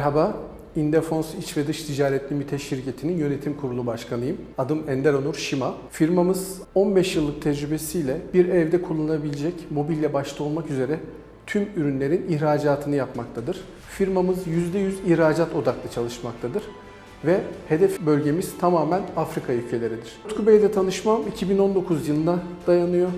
Merhaba, Indefons İç ve Dış Ticaret Limited şirketinin yönetim kurulu başkanıyım. Adım Ender Onur Şima. Firmamız 15 yıllık tecrübesiyle bir evde kullanılabilecek mobilya başta olmak üzere tüm ürünlerin ihracatını yapmaktadır. Firmamız %100 ihracat odaklı çalışmaktadır ve hedef bölgemiz tamamen Afrika ülkeleridir. Utku Bey ile tanışmam 2019 yılına dayanıyor.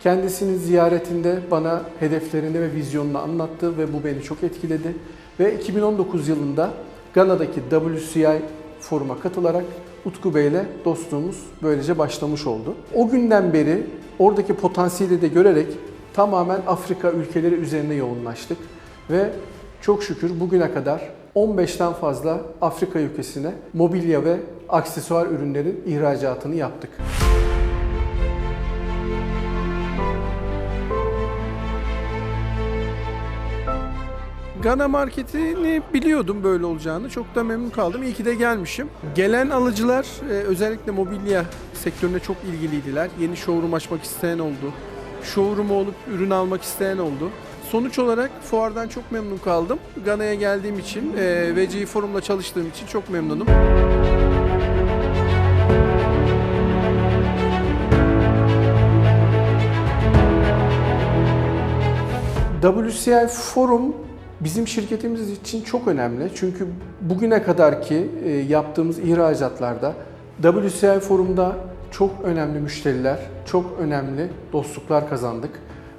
Kendisinin ziyaretinde bana hedeflerini ve vizyonunu anlattı ve bu beni çok etkiledi. Ve 2019 yılında Gana'daki WCI foruma katılarak Utku Bey ile dostluğumuz böylece başlamış oldu. O günden beri oradaki potansiyeli de görerek tamamen Afrika ülkeleri üzerine yoğunlaştık ve çok şükür bugüne kadar 15'ten fazla Afrika ülkesine mobilya ve aksesuar ürünlerin ihracatını yaptık. Gana marketini biliyordum böyle olacağını. Çok da memnun kaldım. İyi ki de gelmişim. Gelen alıcılar e, özellikle mobilya sektörüne çok ilgiliydiler. Yeni showroom açmak isteyen oldu. Showroom olup ürün almak isteyen oldu. Sonuç olarak fuardan çok memnun kaldım. Gana'ya geldiğim için e, ve G-Forum'la çalıştığım için çok memnunum. WCI Forum bizim şirketimiz için çok önemli. Çünkü bugüne kadarki e, yaptığımız ihracatlarda WCI Forum'da çok önemli müşteriler, çok önemli dostluklar kazandık.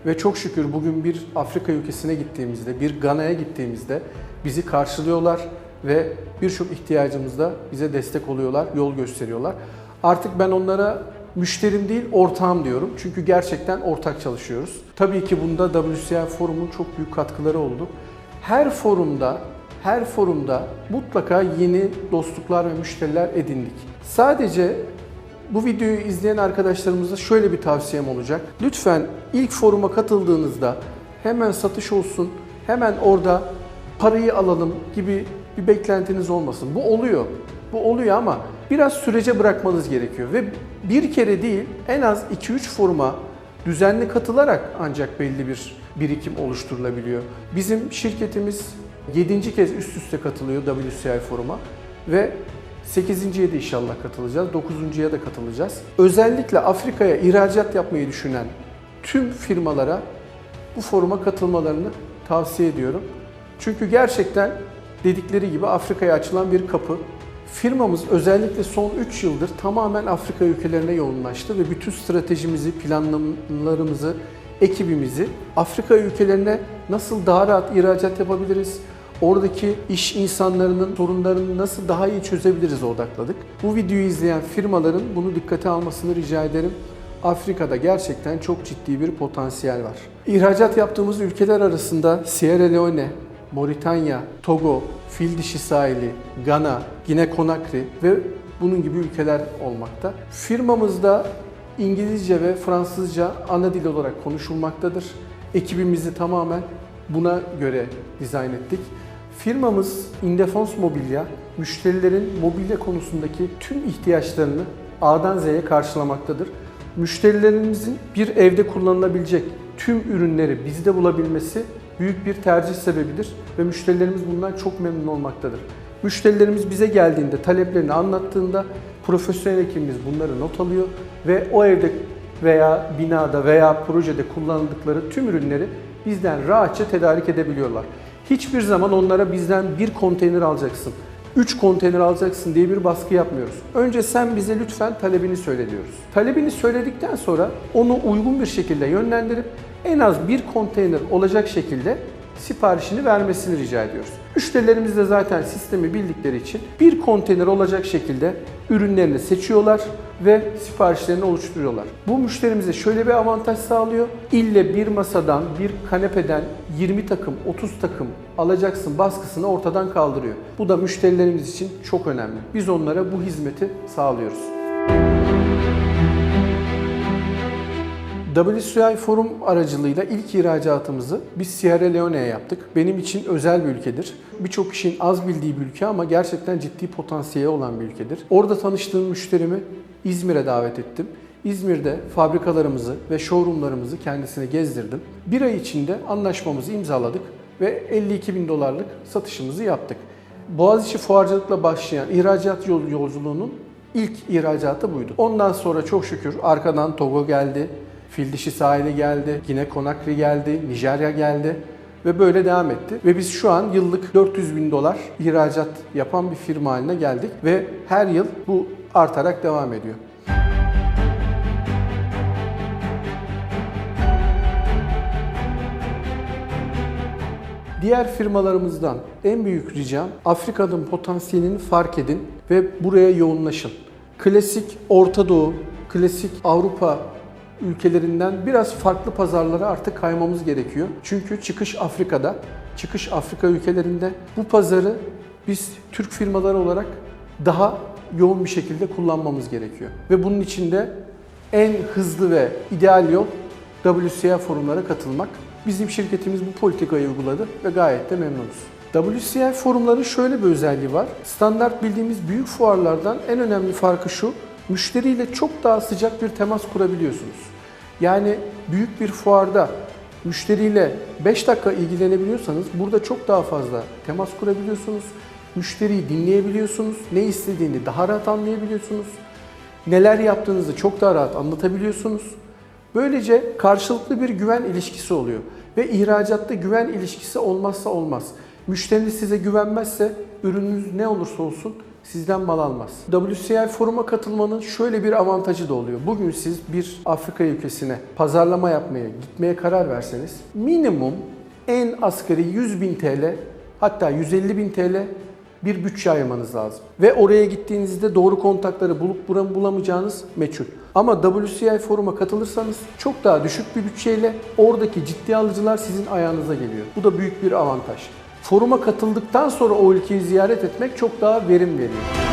Ve çok şükür bugün bir Afrika ülkesine gittiğimizde, bir Gana'ya gittiğimizde bizi karşılıyorlar ve birçok ihtiyacımızda bize destek oluyorlar, yol gösteriyorlar. Artık ben onlara müşterim değil ortağım diyorum. Çünkü gerçekten ortak çalışıyoruz. Tabii ki bunda WCI Forum'un çok büyük katkıları oldu. Her forumda, her forumda mutlaka yeni dostluklar ve müşteriler edindik. Sadece bu videoyu izleyen arkadaşlarımıza şöyle bir tavsiyem olacak. Lütfen ilk foruma katıldığınızda hemen satış olsun, hemen orada parayı alalım gibi bir beklentiniz olmasın. Bu oluyor. Bu oluyor ama biraz sürece bırakmanız gerekiyor ve bir kere değil en az 2-3 foruma düzenli katılarak ancak belli bir birikim oluşturulabiliyor. Bizim şirketimiz 7. kez üst üste katılıyor WCI foruma ve 8.ye de inşallah katılacağız, 9.ya da katılacağız. Özellikle Afrika'ya ihracat yapmayı düşünen tüm firmalara bu foruma katılmalarını tavsiye ediyorum. Çünkü gerçekten dedikleri gibi Afrika'ya açılan bir kapı. Firmamız özellikle son 3 yıldır tamamen Afrika ülkelerine yoğunlaştı ve bütün stratejimizi, planlamalarımızı, ekibimizi Afrika ülkelerine nasıl daha rahat ihracat yapabiliriz, oradaki iş insanlarının sorunlarını nasıl daha iyi çözebiliriz odakladık. Bu videoyu izleyen firmaların bunu dikkate almasını rica ederim. Afrika'da gerçekten çok ciddi bir potansiyel var. İhracat yaptığımız ülkeler arasında Sierra Leone, Moritanya, Togo, Fil Dişi Sahili, Gana, Gine Konakri ve bunun gibi ülkeler olmakta. Firmamızda İngilizce ve Fransızca ana dil olarak konuşulmaktadır. Ekibimizi tamamen buna göre dizayn ettik. Firmamız Indefons Mobilya, müşterilerin mobilya konusundaki tüm ihtiyaçlarını A'dan Z'ye karşılamaktadır. Müşterilerimizin bir evde kullanılabilecek tüm ürünleri bizde bulabilmesi büyük bir tercih sebebidir ve müşterilerimiz bundan çok memnun olmaktadır. Müşterilerimiz bize geldiğinde, taleplerini anlattığında profesyonel ekibimiz bunları not alıyor ve o evde veya binada veya projede kullanıldıkları tüm ürünleri bizden rahatça tedarik edebiliyorlar. Hiçbir zaman onlara bizden bir konteyner alacaksın, 3 konteyner alacaksın diye bir baskı yapmıyoruz. Önce sen bize lütfen talebini söyle diyoruz. Talebini söyledikten sonra onu uygun bir şekilde yönlendirip en az bir konteyner olacak şekilde siparişini vermesini rica ediyoruz. Müşterilerimiz de zaten sistemi bildikleri için bir konteyner olacak şekilde ürünlerini seçiyorlar ve siparişlerini oluşturuyorlar. Bu müşterimize şöyle bir avantaj sağlıyor. İlle bir masadan, bir kanepeden 20 takım, 30 takım alacaksın baskısını ortadan kaldırıyor. Bu da müşterilerimiz için çok önemli. Biz onlara bu hizmeti sağlıyoruz. WCI Forum aracılığıyla ilk ihracatımızı biz Sierra Leone'ye yaptık. Benim için özel bir ülkedir. Birçok kişinin az bildiği bir ülke ama gerçekten ciddi potansiyeli olan bir ülkedir. Orada tanıştığım müşterimi İzmir'e davet ettim. İzmir'de fabrikalarımızı ve showroomlarımızı kendisine gezdirdim. Bir ay içinde anlaşmamızı imzaladık ve 52 bin dolarlık satışımızı yaptık. Boğaziçi fuarcılıkla başlayan ihracat yol yolculuğunun ilk ihracatı buydu. Ondan sonra çok şükür arkadan Togo geldi, Fil dişi sahili geldi, yine Konakri geldi, Nijerya geldi ve böyle devam etti. Ve biz şu an yıllık 400 bin dolar ihracat yapan bir firma haline geldik ve her yıl bu artarak devam ediyor. Diğer firmalarımızdan en büyük ricam Afrika'nın potansiyelini fark edin ve buraya yoğunlaşın. Klasik Orta Doğu, klasik Avrupa ülkelerinden biraz farklı pazarlara artık kaymamız gerekiyor. Çünkü çıkış Afrika'da, çıkış Afrika ülkelerinde bu pazarı biz Türk firmaları olarak daha yoğun bir şekilde kullanmamız gerekiyor. Ve bunun için de en hızlı ve ideal yol WCA forumlara katılmak. Bizim şirketimiz bu politikayı uyguladı ve gayet de memnunuz. WCI forumların şöyle bir özelliği var. Standart bildiğimiz büyük fuarlardan en önemli farkı şu. Müşteriyle çok daha sıcak bir temas kurabiliyorsunuz. Yani büyük bir fuarda müşteriyle 5 dakika ilgilenebiliyorsanız burada çok daha fazla temas kurabiliyorsunuz. Müşteriyi dinleyebiliyorsunuz. Ne istediğini daha rahat anlayabiliyorsunuz. Neler yaptığınızı çok daha rahat anlatabiliyorsunuz. Böylece karşılıklı bir güven ilişkisi oluyor. Ve ihracatta güven ilişkisi olmazsa olmaz. Müşteriniz size güvenmezse ürününüz ne olursa olsun sizden mal almaz. WCI foruma katılmanın şöyle bir avantajı da oluyor. Bugün siz bir Afrika ülkesine pazarlama yapmaya, gitmeye karar verseniz minimum en asgari 100 bin TL hatta 150 bin TL bir bütçe ayırmanız lazım. Ve oraya gittiğinizde doğru kontakları bulup buram bulamayacağınız meçhul. Ama WCI foruma katılırsanız çok daha düşük bir bütçeyle oradaki ciddi alıcılar sizin ayağınıza geliyor. Bu da büyük bir avantaj. Foruma katıldıktan sonra o ülkeyi ziyaret etmek çok daha verim veriyor.